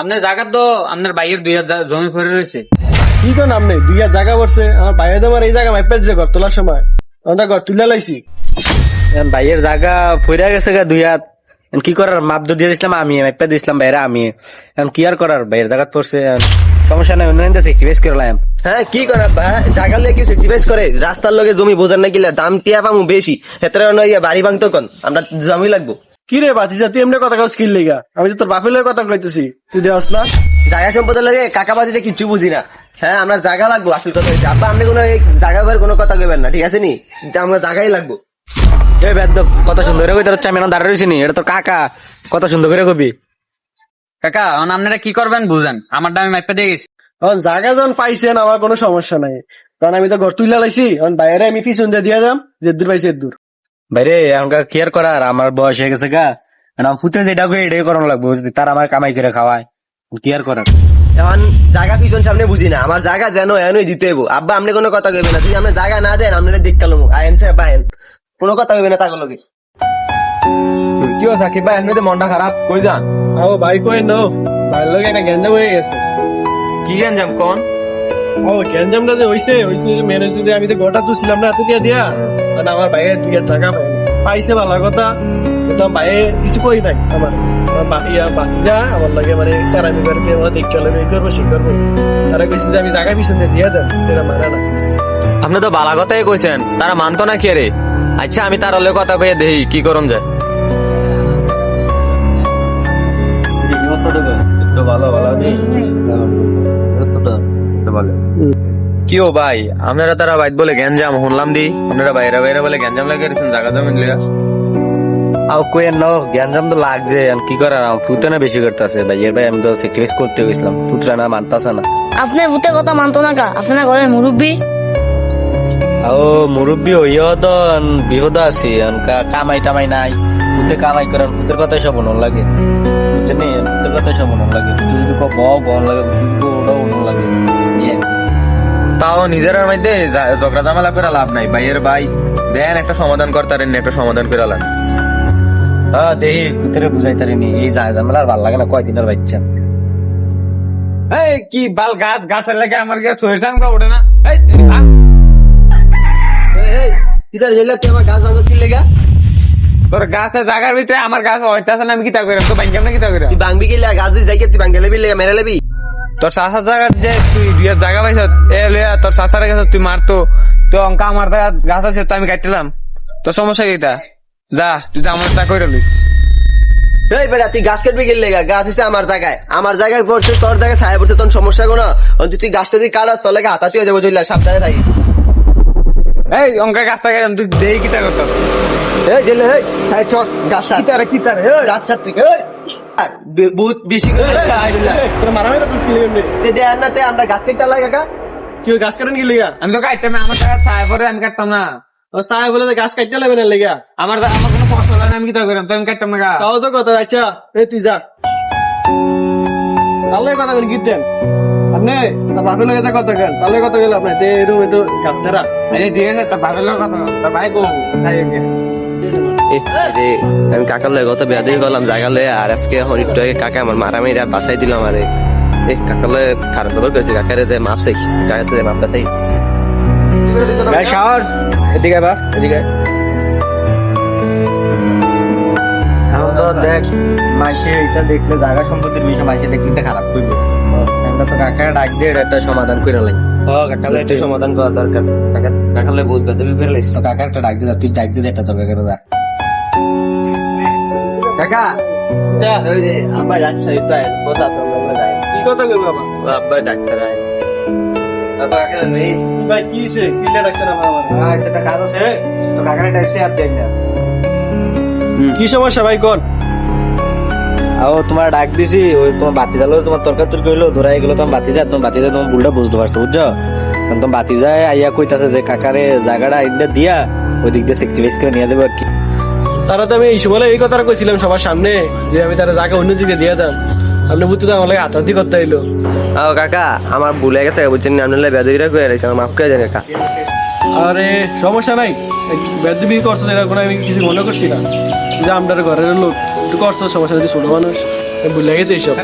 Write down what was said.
আপনার জায়গা তো আপনার বাইরের দুই হাজার জমি পড়ে রয়েছে। কি তো নাম নেই? দুই হাজার জায়গা পড়ছে। আমার বাইরে তোমার এই জায়গা মাইপে যে ঘর তোলার সময়। আমরা ঘর তুলে লাইছি। ভাইয়ের জায়গা ফইরা গেছে গা দুই হাত। কি করার? মাপ দিয়ে দিয়েছিলাম আমি মাইপা দিয়েছিলাম বাইরে আমি। এখন কি আর করার? ভাইয়ের জায়গা পড়ছে সমস্যা নাই অন্য সেক্রিফাইস করলাম হ্যাঁ কি করা জায়গা লেগে কি সেক্রিফাইস করে রাস্তার লগে জমি বোঝার না গেলে দাম টিয়া পামু বেশি। হেতরে নয় বাড়ি ভাঙতো কোন আমরা জমি লাগবো। কি রে বাতি তুই এমনি কথা কাউ স্কিল লেগা? আমি তো তোর বাপের লগে কথা কইতেছি। তুই দেওয়াস না? জায়গা সম্পদের লগে কাকা বাজিতে কিচ্ছু বুঝি না। হ্যাঁ আমরা জায়গা লাগবো আসল কথা হচ্ছে আব্বা আপনি কোনো জায়গা বের কোনো কথা কইবেন না ঠিক আছে নি? আমরা জায়গাই লাগবো। এ বেদ কত সুন্দর করে কইতে হচ্ছে আমি এখন দাঁড়া রয়েছি নি এটা তো কাকা কত সুন্দর করে কবি। কাকা এখন আপনারা কি করবেন বুঝেন। আমার দামে মাইপা দিয়ে গেছি। এখন জায়গা যখন পাইছেন আমার কোনো সমস্যা নাই। কারণ আমি তো ঘর তুলে লাইছি এখন বাইরে আমি পিছন দিয়ে দিয়ে যাম যে দূর পাইছি দূর বাইরে এখনকার কি আর করার আমার বয়স হয়ে গেছে গা। এখন আমার ফুটে যেটা কই এটাই করানো লাগবে যদি তার আমার কামাই করে খাওয়ায় কি আর করার। এখন জায়গা পিছন সামনে বুঝি না আমার জায়গা যেন এনই দিতে হইব। আব্বা আপনি কোনো কথা কইবেন না যদি আপনি জায়গা না দেন আপনারা দেখতে লোক আইন সে বাইন কোনো কথা কইবেন না তাকে লগে। কি সাকিব ভাই? এমনিতে মনটা খারাপ। কই যান? ও ভাই কই নো? ভাই লগে একটা গ্যাঞ্জাম হয়ে গেছে। কি গেঞ্জাম কোন? ও গ্যাঞ্জামটা যে হইছে হইছে যে মেন হইছে যে আমি তো গোটা তুলছিলাম না এত দিয়া? দিয়া মানে আমার ভাইয়ের দুই জায়গা পাইনি পাইছে ভালো কথা আমার ভাইয়ে কিছু কই নাই আমার। আমার বাকি বাকি যা আমার লাগে মানে তারা আমি করকে আমার দেখতে হলে এই করব সে করব। তারা কইছে যে আমি জায়গা পিছনে দিয়ে দেন সেটা মানে না। আপনি তো বালা কথাই কইছেন তারা মানতো না কে রে? আচ্ছা আমি তার কথা কইয়া দেই কি করুন যায়। কি ও ভাই আপনারা তারা বাইত বলে গ্যাঞ্জাম শুনলাম দি। আপনারা বাইরে বাইরে বলে গ্যাঞ্জাম লাগিয়ে রেখেছেন জায়গা জমিন আও কই নাও জ্ঞানজাম তো লাগছে কি করার ফুতে না বেশি করতেছে। ভাইয়ের ভাই আমি তো করতে গেছিলাম পুতরা না মানতাছে না। আপনার ভূতের কথা মানতো না কা? আপনার ঘরের মুরব্বী? আও মুরব্বী হইও তো বিহদ আছি কামাই টামাই নাই। ফুতে কামাই করেন ফুতের কথা সব লাগে। বুঝছেন নি? ফুতের কথা সব মন লাগে ফুতে যদি কো বহ বহন লাগে ফুতে যদি ওটাও মন লাগে আর। তাও নিজের মধ্যে ঝগড়া ঝামেলা করে লাভ নাই ভাইয়ের ভাই দেন একটা সমাধান করতারেন একটা সমাধান করে লান হ্যাঁ দেখি ফুতেরে বুঝাই তারিনি এই ঝামেলা আর ভালো লাগে না কয়দিনের বাচ্চা এই কি বাল গাছ গাছের লাগে আমার গিয়ে চোখের টাঙ্গা ওঠে না এই, কিতার জেলা তুই আমার গাছ কি লেগা তোর জায়গার ভিতরে আমার গাছ হইতাছে না আমি কিতা তো না কিতা তুই কি লেগা গাছ যাই তুই লেগা মেরে লেবি তোর চাষার জায়গার যে তুই বিয়ের জায়গা পাইছ এ লিয়া তোর গেছ তুই মারতো। তো অঙ্কা আমার গাছ আছে তো আমি কাটলাম তোর সমস্যা কিটা যা তুই আমার চা করে লিস এই বেটা তুই গাছ কাটবি লেগা গাছ হচ্ছে আমার জায়গায়। আমার জায়গায় পড়ছে তোর জায়গায় ছায়া পড়ছে তোর সমস্যা কোনো। তুই গাছটা যদি কাটাস তোর লেগে হাতাতে হয়ে যাব সাবধানে থাকিস। এই অঙ্কা গাছটা গেলাম তুই দেই কিতা করতো এই জেলে এই এই চল গাছ ছাড় কিতারে কিতারে এই। গাছ ছাড় তুই আর বহুত বেশি মারামারি তো স্কিল এমনি তে দেন না তে আমরা গাছ কেটে লাগে কাকা। কি গাছ কাটেন কি লেগা? আমি তো কাটতাম আমার টাকা ছায়া পরে আমি কাটতাম না। ও সাহেব বলে যে গাছ কাটতে লাগবে না লেগা। আমার আমার কোনো ফসল হয় না আমি কিতা করাম? তো আমি কাটতাম না তাও তো কথা আচ্ছা। এই তুই যা। তাহলে কথা বলি গীত দেন। আপনি বাপের লগে যা কথা কেন তাহলে কথা গেল আপনি? তে এরকম একটু গাপধারা আরে দিয়ে না তোর ভাবের লোক কথা তোর ভাই গো তাই ওকে। আমি কাকার লগে কত বেয়াদি করলাম জায়গা লয়ে আর আজকে আগে কাকা আমার মারামারি বাসাই দিল আমারে। এই কাকার লগে খারাপ খবর করেছি কাকারে দে মাপ চাই কাকাতে দে মাপ চাই। ভাই এদিকে বাপ এদিকে দেখ মাইকে এটা দেখলে জায়গা সম্পত্তির বিষয় মাইকে দেখলে খারাপ করবে আমরা তো কাকা ডাক দিয়ে এটা সমাধান করে লাই। ও কাকালে একটু সমাধান করা দরকার। কাকা কাকালে বহুত বেদবি করে লাইছ তো কাকার একটা ডাক দিয়ে তুই ডাক দিয়ে একটা জগা করে দা। কাকা! ওই যে আব্বা ডাক্তার তো আয় কথা তো আমরা যাই কি কথা কইব বাবা? আব্বা ডাক্তার আয়। আব্বা কাকা নেই ভাই কি হইছে? কি লে রাখছেন আমার আমার হ্যাঁ একটা কাজ আছে। তো কাকার ডাকছে আর দেন না। কি সমস্যা ভাই কোন? আও তোমার ডাক দিছি ওই তোমার বাতি জ্বালো তোমার তরকার তরকারি হইল ধরাই গেলো তোমার বাতি যায় তোমার বাতি যায় তোমার ভুলটা বুঝতে পারছ বুঝছ? কারণ তোমার বাতি যায় আইয়া কইতাছে যে কাকারে জায়গাটা ইন্দা দিয়া ওই দিক দিয়ে সেক্টিভাইজ করে নিয়ে দেবো আর কি। তারা তো আমি এই সময় এই কথাটা কইছিলাম সবার সামনে যে আমি তারা জায়গা অন্য দিকে দিয়ে দাম আপনি বুঝতে তো আমার লাগে হাতাহাতি করতে এলো ও কাকা আমার ভুলে গেছে বুঝছেন আপনি বেদবিরা করে লাইছ আমার মাফ করে দেন কাকা। আরে সমস্যা নাই। বেদবি করছ এরকম আমি কিছু মনে করছি না। যে আমরা ঘরের লোক একটু কষ্ট সমস্যা ছোট মানুষ। ভুলে গেছে এইসব।